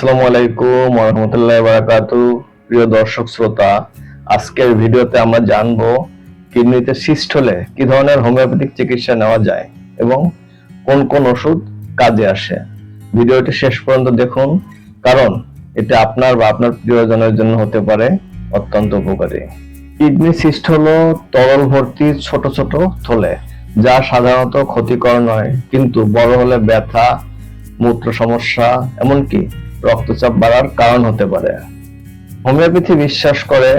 আসসালামু আলাইকুম রহমতুল্লাহ বারাকাতু প্রিয় দর্শক, শ্রোতা, আজকের ভিডিওতে আমরা জানব কিডনিতে সিস্ট হলে কি ধরনের হোমিওপ্যাথিক চিকিৎসা নেওয়া যায় এবং কোন কোন ওষুধ কাজে আসে। ভিডিওটি শেষ পর্যন্ত দেখুন, কারণ এটা আপনার বা আপনার প্রিয়জনের জন্য হতে পারে অত্যন্ত উপকারী। কিডনি সিস্ট হলো তরল ভর্তি ছোট ছোট থলে, যা সাধারণত ক্ষতিকর নয়, কিন্তু বড় হলে ব্যথা, মূত্র সমস্যা, এমনকি রক্তচাপ বাড়ার কারণ হতে পারে। হোমিওপ্যাথি বিশ্বাস করে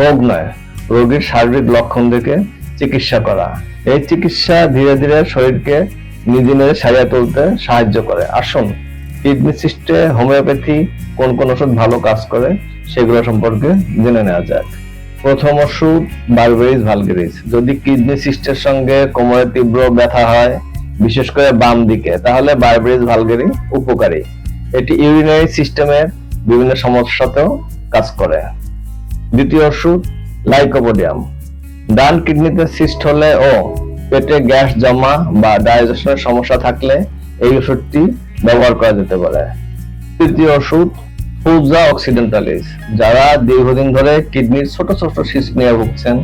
রোগ নয়, রোগীর শারীরিক লক্ষণ দেখে চিকিৎসা করা। এই চিকিৎসা ধীরে ধীরে শরীরকে নিজে নিজে সারিয়ে তুলতে সাহায্য করে। আসুন, কিডনি সিস্টে হোমিওপ্যাথি কোন কোন ওষুধ ভালো কাজ করে সেগুলো সম্পর্কে জেনে নেওয়া যাক। প্রথম ওষুধ, বারবেরিস ভালগেরিজ যদি কিডনি সিস্টের সঙ্গে কোমরে তীব্র ব্যথা হয়, বিশেষ করে বাম দিকে তাহলে বারবেরিস ভালগেরি উপকারী। এটি ইউরিনারি সিস্টেমের বিভিন্ন সমস্যাতেও কাজ করে। দ্বিতীয় ওষুধ লাইকোপোডিয়াম ডান কিডনিতে সিস্ট হলে ও পেটে গ্যাস জমা বা ডাইজেশনের সমস্যা থাকলে এই ওষুধটি ব্যবহার করা যেতে পারে। তৃতীয় ওষুধ ফুজা অক্সিডেন্টালিস যারা দীর্ঘদিন ধরে কিডনির ছোট ছোট সিস্ট নিয়ে ভুগছেন,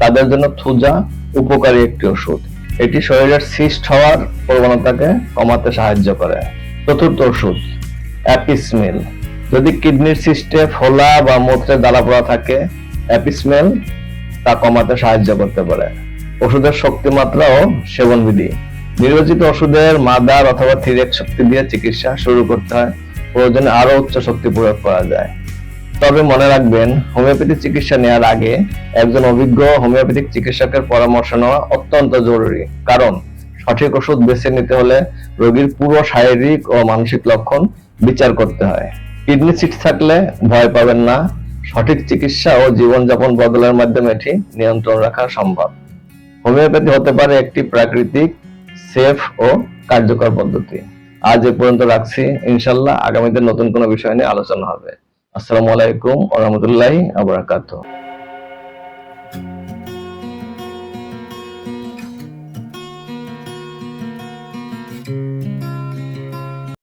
তাদের জন্য থুজা উপকারী একটি ওষুধ। এটি শরীরের সিস্ট হওয়ার প্রবণতাকে কমাতে সাহায্য করে। চতুর্থ ওষুধ অ্যাপিসমিল। যদি কিডনির সিস্টে ফোলা বা মূত্রে জ্বালা পোড়া থাকে, অ্যাপিসমেল তা কমাতে সাহায্য করতে পারে। ওষুধের শক্তিমাত্রা ও সেবন বিধি নির্বাচিত ওষুধের মাদার অথবা থিরেক শক্তি দিয়ে চিকিৎসা শুরু করতে হয়। প্রয়োজনে আরও উচ্চ শক্তি প্রয়োগ করা যায়। তবে মনে রাখবেন, হোমিওপ্যাথি চিকিৎসা নেওয়ার আগে একজন অভিজ্ঞ হোমিওপ্যাথিক চিকিৎসকের পরামর্শ নেওয়া অত্যন্ত জরুরি। কারণ, সঠিক ওষুধ বেছে নিতে হলে রোগীর পুরো শারীরিক ও মানসিক লক্ষণ বিচার করতে হয়। কিডনি সিট থাকলে ভয় পাবেন না। সঠিক চিকিৎসা ও জীবনযাপন বদলের মাধ্যমে এটি নিয়ন্ত্রণ রাখা সম্ভব। হোমিওপ্যাথি হতে পারে একটি প্রাকৃতিক, সেফ ও কার্যকর পদ্ধতি। আজ এ পর্যন্ত রাখছি। ইনশাল্লাহ আগামীতে নতুন কোনো বিষয় নিয়ে আলোচনা হবে। আসসালামু আলাইকুম ওয়া রাহমাতুল্লাহি ওয়া বারাকাতুহু।